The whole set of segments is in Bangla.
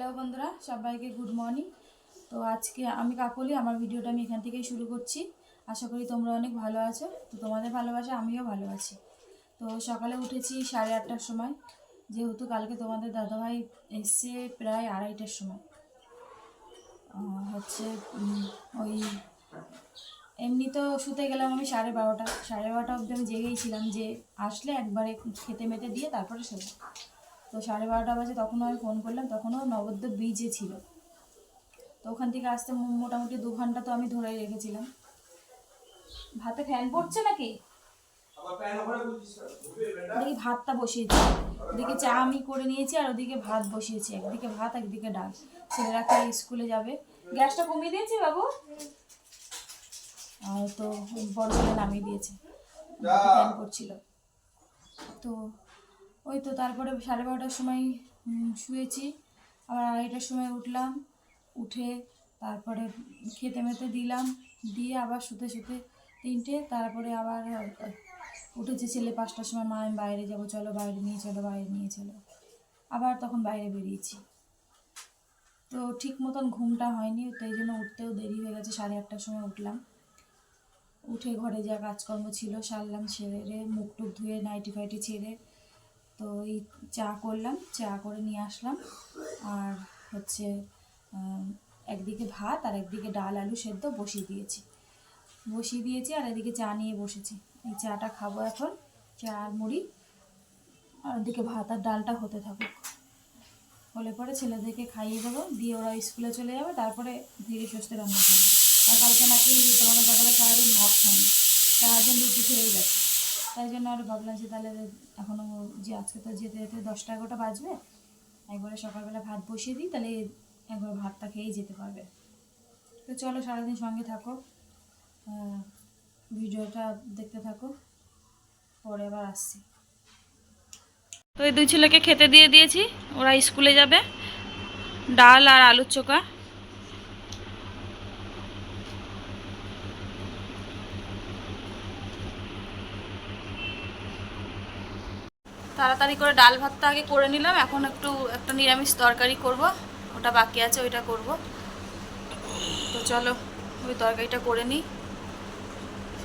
হ্যালো বন্ধুরা, সবাইকে গুড মর্নিং তো আজকে আমি কাকলি, আমার ভিডিওটা আমি এখান থেকেই শুরু করছি। আশা করি তোমরা অনেক ভালো আছো। তো তোমাদের ভালোবাসা, আমিও ভালো আছি। তো সকালে উঠেছি সাড়ে আটটার সময়। যেহেতু কালকে তোমাদের দাদাভাই এসছে প্রায় আড়াইটার সময়। হচ্ছে ওই এমনি তো শুতে গেলাম আমি সাড়ে বারোটা। সাড়ে বারোটা অবধি আমি জেগেই ছিলাম যে আসলে একবারে খেতে মেতে দিয়ে তারপরে শোবো। তো সাড়ে বারোটা বাজে তখন আমি ফোন করলাম তখনও নবদ্বীপ ব্রিজে ছিল। তো ওখান থেকে আসতে মোটামুটি দু ঘণ্টা তো আমি ধরেই রেখেছিলাম। ভাতে ফ্যান পড়ছে নাকি? দেখি ভাতটা বসিয়েছি। এদিকে চা আমি করে নিয়েছি আর ওদিকে ভাত বসিয়েছি। একদিকে ভাত একদিকে ডাল। ছেলেরা খেয়ে স্কুলে যাবে? গ্যাসটা কমিয়ে দিয়েছি বাবু? আর তো বড় ছেলে নামিয়ে দিয়েছে। ফ্যান করছিল তো ওই তো তারপরে সাড়ে বারোটার সময় শুয়েছি। আবার আড়াইটার সময় উঠলাম, উঠে তারপরে খেতে মেতে দিলাম, দিয়ে আবার শুতে শুতে তিনটে, তারপরে আবার উঠেছে ছেলে পাঁচটার সময়, মা আমি বাইরে যাব, চলো বাইরে নিয়ে চলো, বাইরে নিয়ে চলো। আবার তখন বাইরে বেরিয়েছি। তো ঠিক মতন ঘুমটা হয়নি, তাই জন্য উঠতেও দেরি হয়ে গেছে, সাড়ে আটটার সময় উঠলাম। উঠে ঘরে যা কাজকর্ম ছিল, সারলাম, সেরে মুখ টুক ধুয়ে, নাইটি ফাইটি ছেড়ে তো এই চা করলাম, চা করে নিয়ে আসলাম। আর হচ্ছে একদিকে ভাত আর একদিকে ডাল, আলু সেদ্ধ বসিয়ে দিয়েছি। বসিয়ে দিয়েছি আর এদিকে চা নিয়ে বসেছি। এই চাটা খাব এখন, চা আর মুড়ি। আর ওদিকে ভাত আর ডালটা হতে থাকুক। হলে পরে ছেলেদেরকে খাইয়ে দেবো, দিয়ে ওরা স্কুলে চলে যাবে, তারপরে ধীরে সুস্থে রান্না করব। আর কালকে নাকি তোমাদের দাদারা সারাদিন ভাত খায়নি সারাদিন রুটি খেয়েই গেছে। তাই জন্য আর ভাবলাম যে তাহলে এখনও যে আজকে তো যেতে যেতে দশটা এগারোটা বাজবে, একবারে সকালবেলা ভাত বসিয়ে দিই, তাহলে একবার ভাতটা খেয়েই যেতে পারবে। তো চলো সারাদিন সঙ্গে থাকো ভিডিওটা দেখতে থাকো, পরে আবার আসছি। তো এই দুই ছেলেকে খেতে দিয়ে দিয়েছি, ওরা স্কুলে যাবে, ডাল আর আলুর চোখা। তাড়াতাড়ি করে ডাল ভাতটা আগে করে নিলাম। এখন একটু একটা নিরামিষ তরকারি করব। ওটা বাকি আছে, ওইটা করব। তো চলো, ওই তরকারিটা করে নিই।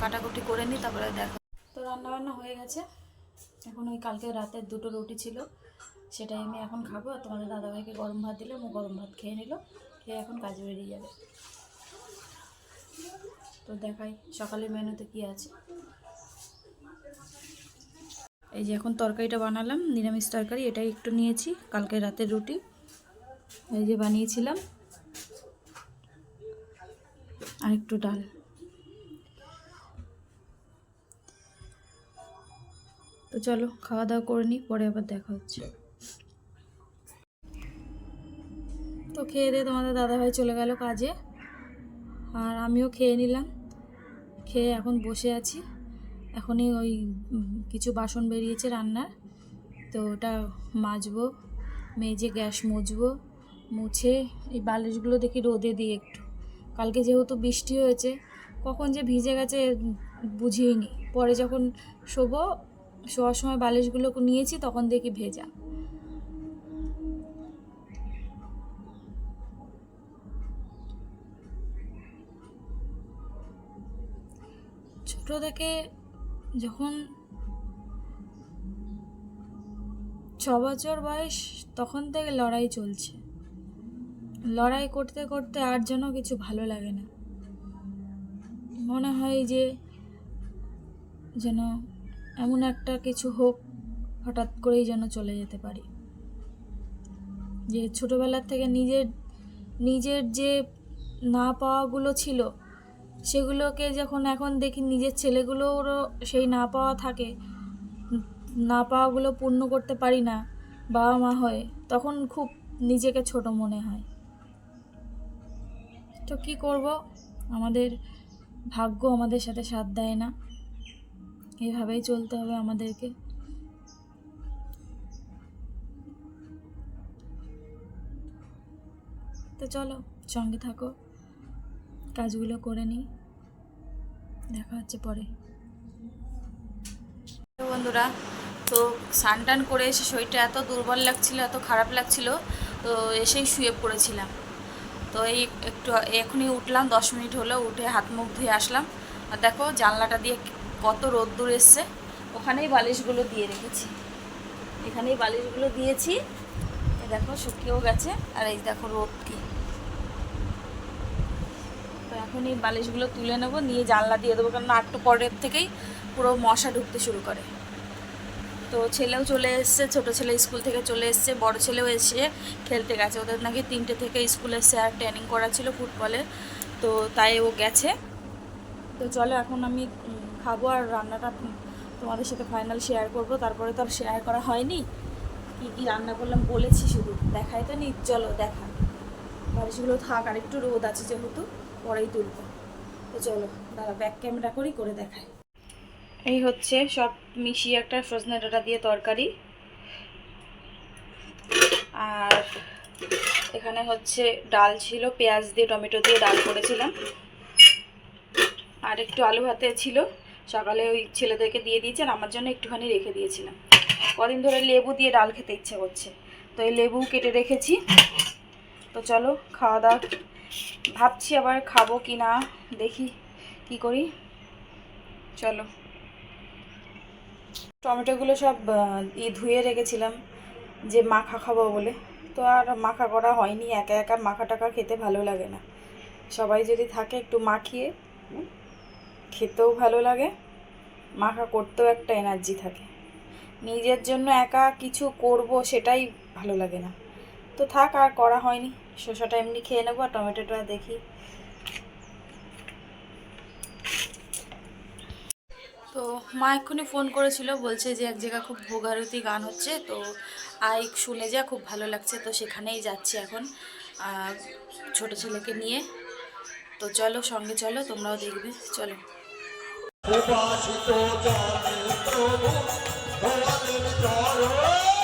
কাটাকুটি করে নিই, তারপরে দেখো। তো রান্না বান্না হয়ে গেছে। এখন ওই কালকে রাতের দুটো রুটি ছিল, সেটাই আমি এখন খাব। আর তোমাদের দাদাভাইকে গরম ভাত দিলে ও গরম ভাত খেয়ে নিল। খেয়ে এখন কাজে বেরিয়ে যাবে। তো দেখাই, সকালের মেনুতে কি আছে। এই যে এখন তরকারিটা বানালাম, নিরামিষ তরকারি, এটাই একটু নিয়েছি, কালকে রাতের রুটি। এই যে বানিয়েছিলাম। আর একটু ডাল। তো চলো খাওয়া দাওয়া করে নিই, পরে আবার দেখা হচ্ছে। তো খেয়ে দিয়ে তোমাদের দাদাভাই চলে গেল কাজে। আর আমিও খেয়ে নিলাম। খেয়ে এখন বসে আছি। এখনই ওই কিছু বাসন বেরিয়েছে রান্নার। তো ওটা মাজবো, মেজে গ্যাস মুছবো, মুছে এই বালিশগুলো দেখি রোদে দিই একটু। কালকে যেহেতু বৃষ্টি হয়েছে, কখন যে ভিজে গেছে বুঝিনি পরে যখন শোবো, শোয়ার সময় বালিশগুলো নিয়েছি, তখন দেখি ভেজা। ছোট থেকে যখন ছ বছর বয়স, তখন থেকে লড়াই চলছে। লড়াই করতে করতে আর যেন কিছু ভালো লাগে না। মনে হয় যে, যেন এমন একটা কিছু হোক, হঠাৎ করেই যেন চলে যেতে পারি। যে ছোটোবেলার থেকে নিজের নিজের যে না পাওয়াগুলো ছিল সেগুলোকে যখন এখন দেখি নিজের ছেলেগুলোরও সেই না পাওয়া থাকে, না পাওয়াগুলো পূর্ণ করতে পারি না বাবা মা হয়ে, তখন খুব নিজেকে ছোট মনে হয়। তো কি করব? আমাদের ভাগ্য আমাদের সাথে সাথ দেয় না। এইভাবেই চলতে হবে আমাদেরকে। তো চলো সঙ্গে থাকো, কাজগুলো করে নিই। দেখা হচ্ছে পরে। বন্ধুরা, তো স্নান টান করে এসে শরীরটা এত দুর্বল লাগছিল, এত খারাপ লাগছিল, তো এসেই শুয়ে পড়েছিলাম। তো এই একটু, এখনই উঠলাম, দশ মিনিট হলো, উঠে হাত মুখ ধুয়ে আসলাম। আর দেখো, জানলাটা দিয়ে কত রোদ্দুর এসছে। ওখানেই বালিশগুলো দিয়ে রেখেছি। এখানেই বালিশগুলো দিয়েছি। দেখো, শুকিয়েও গেছে। আর এই দেখো রোদ কি। তো এখন এই বালিশগুলো তুলে নেব, নিয়ে জানলা দিয়ে দেবো কারণ একটু পরের থেকেই পুরো মশা ঢুকতে শুরু করে। তো ছেলেও চলে এসছে, ছোট ছেলে স্কুল থেকে চলে এসছে, বড় ছেলেও এসে খেলতে গেছে। ওদের নাকি তিনটে থেকে স্কুলে স্যার ট্রেনিং করা ছিল ফুটবলে, তো তাই ও গেছে। তো চলো এখন আমি খাব আর রান্নাটা তোমাদের সাথে ফাইনাল শেয়ার করব। তারপরে তো আর শেয়ার করা হয়নি। কী কী রান্না করলাম বলেছি শুধু, দেখাই তো নি, চলো দেখা। বালিশগুলো থাক আর একটু রোদ আছে যেহেতু। পরেই তুলবো। তো চলো, দাদা ব্যাক ক্যামেরা করি, করে দেখাই। এই হচ্ছে সব মিশিয়ে একটা সজনে ডাঁটা দিয়ে তরকারি। আর এখানে হচ্ছে ডাল ছিল, পেঁয়াজ দিয়ে, টমেটো দিয়ে ডাল করেছিলাম। আর একটু আলু ভাতে ছিল, সকালে ওই ছেলেদেরকে দিয়ে দিয়েছি আর আমার জন্য একটুখানি রেখে দিয়েছিলাম। কদিন ধরে লেবু দিয়ে ডাল খেতে ইচ্ছে করছে। তো এই লেবু কেটে রেখেছি। তো চলো, খাওয়া দাওয়া ভাবছি আবার খাব কি না, দেখি কি করি। চলো। টমেটোগুলো সব ই ধুয়ে রেখেছিলাম যে মাখা খাব বলে। তো আর মাখা করা হয়নি, একা একা মাখা টাকা খেতে ভালো লাগে না। সবাই যদি থাকে একটু মাখিয়ে খেতেও ভালো লাগে, মাখা করতেও একটা এনার্জি থাকে। নিজের জন্য একা কিছু করব সেটাই ভালো লাগে না। তো থাক আর করা হয়নি। শসাটা এমনি খেয়ে নেব আর টমেটোটা দেখি। তো মা এক্ষুনি ফোন করেছিল বলছে যে এক জায়গায় খুব ভোগারতি গান হচ্ছে তো আই শুনে যা খুব ভালো লাগছে তো সেখানেই যাচ্ছি এখন ছোট ছেলেকে নিয়ে। তো চলো সঙ্গে চলো তোমরাও দেখবে চলো। উপাসিত জানে প্রভু ভগবানের চরণ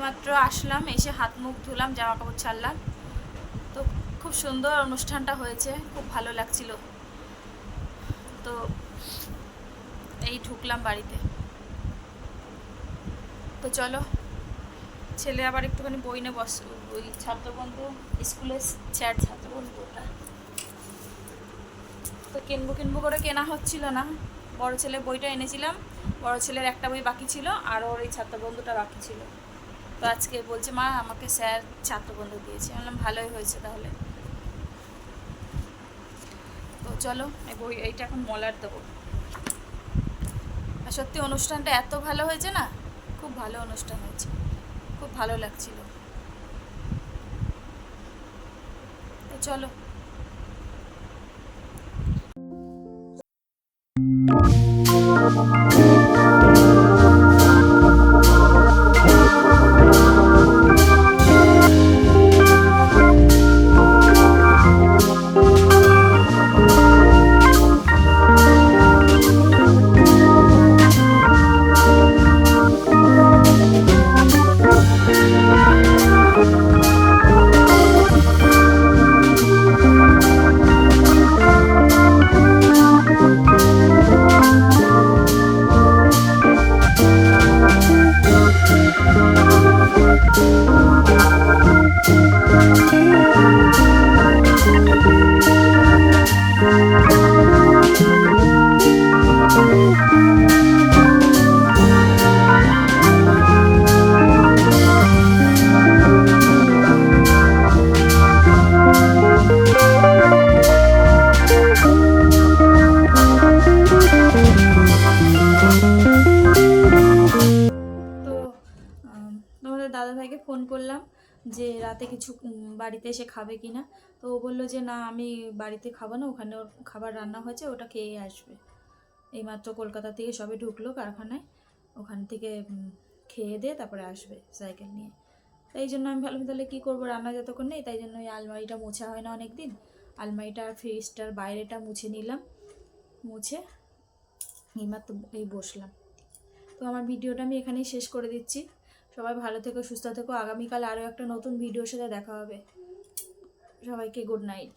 এইমাত্র আসলাম, এসে হাত মুখ ধুলাম জামা কাপড় ছাড়লাম। তো খুব সুন্দর অনুষ্ঠানটা হয়েছে, খুব ভালো লাগছিল। তো এই ঢুকলাম বাড়িতে। তো চলো, ছেলে আবার একটুখানি বই নিয়ে বস, ওই ছাত্রবন্ধু স্কুলের চ্যাট ছাত্রবন্ধু ওটা। তো কিনবো কিনবো করে কেনা হচ্ছিল না। বড় ছেলে বইটা এনেছিলাম, বড় ছেলের একটা বই বাকি ছিল, আর ওর এই ছাত্রবন্ধুটা বাকি ছিল। তো আজকে বলছে, মা, আমাকে স্যার ছাত্রবন্ধু দিয়েছে। বললাম, ভালোই হয়েছে তাহলে। তো চলো বই, এইটা এখন মলার দেবো। আর সত্যি অনুষ্ঠানটা এত ভালো হয়েছে না, খুব ভালো অনুষ্ঠান হয়েছে। খুব ভালো লাগছিল। তো চলো যে রাতে কিছু বাড়িতে এসে খাবে কি না তো ও বলল যে, না, আমি বাড়িতে খাব না, ওখানে ওর খাবার রান্না হয়েছে, ওটা খেয়ে আসবে। এইমাত্র কলকাতা থেকে সবে ঢুকলো কারখানায়, ওখান থেকে খেয়ে দিয়ে তারপরে আসবে সাইকেল নিয়ে। তাই জন্য আমি ভাবলাম, তাহলে কী করব? রান্না যতক্ষণ নেই, তাই জন্য ওই আলমারিটা মোছা হয় না অনেক দিন আলমারিটা আর ফ্রিজটার বাইরেটা মুছে নিলাম, মুছে এইমাত্র এই বসলাম। তো আমার ভিডিওটা আমি এখানেই শেষ করে দিচ্ছি। সবাই ভালো থেকো, সুস্থ থেকো। আগামীকাল আরও একটা নতুন ভিডিওর সাথে দেখা হবে। সবাইকে গুড নাইট